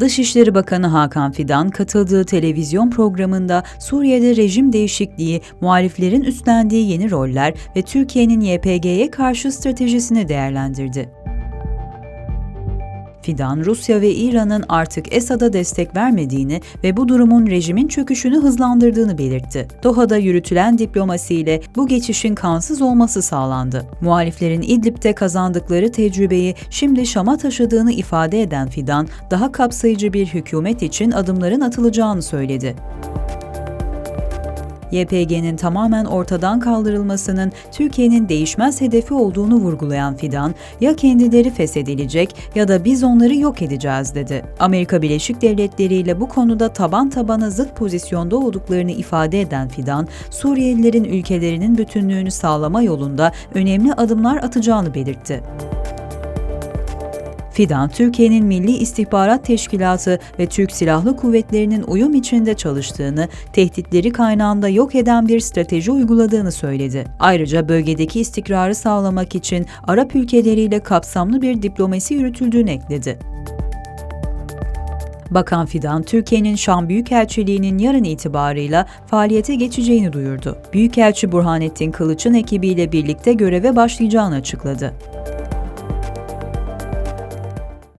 Dışişleri Bakanı Hakan Fidan katıldığı televizyon programında Suriye'de rejim değişikliği, muhaliflerin üstlendiği yeni roller ve Türkiye'nin YPG'ye karşı stratejisini değerlendirdi. Fidan, Rusya ve İran'ın artık Esad'a destek vermediğini ve bu durumun rejimin çöküşünü hızlandırdığını belirtti. Doha'da yürütülen diplomasiyle bu geçişin kansız olması sağlandı. Muhaliflerin İdlib'de kazandıkları tecrübeyi şimdi Şam'a taşıdığını ifade eden Fidan, daha kapsayıcı bir hükümet için adımların atılacağını söyledi. YPG'nin tamamen ortadan kaldırılmasının Türkiye'nin değişmez hedefi olduğunu vurgulayan Fidan, ya kendileri feshedilecek ya da biz onları yok edeceğiz dedi. Amerika Birleşik Devletleri ile bu konuda taban tabana zıt pozisyonda olduklarını ifade eden Fidan, Suriyelilerin ülkelerinin bütünlüğünü sağlama yolunda önemli adımlar atacağını belirtti. Fidan, Türkiye'nin Milli İstihbarat Teşkilatı ve Türk Silahlı Kuvvetleri'nin uyum içinde çalıştığını, tehditleri kaynağında yok eden bir strateji uyguladığını söyledi. Ayrıca bölgedeki istikrarı sağlamak için Arap ülkeleriyle kapsamlı bir diplomasi yürütüldüğünü ekledi. Bakan Fidan, Türkiye'nin Şam Büyükelçiliği'nin yarın itibarıyla faaliyete geçeceğini duyurdu. Büyükelçi Burhanettin Kılıç'ın ekibiyle birlikte göreve başlayacağını açıkladı.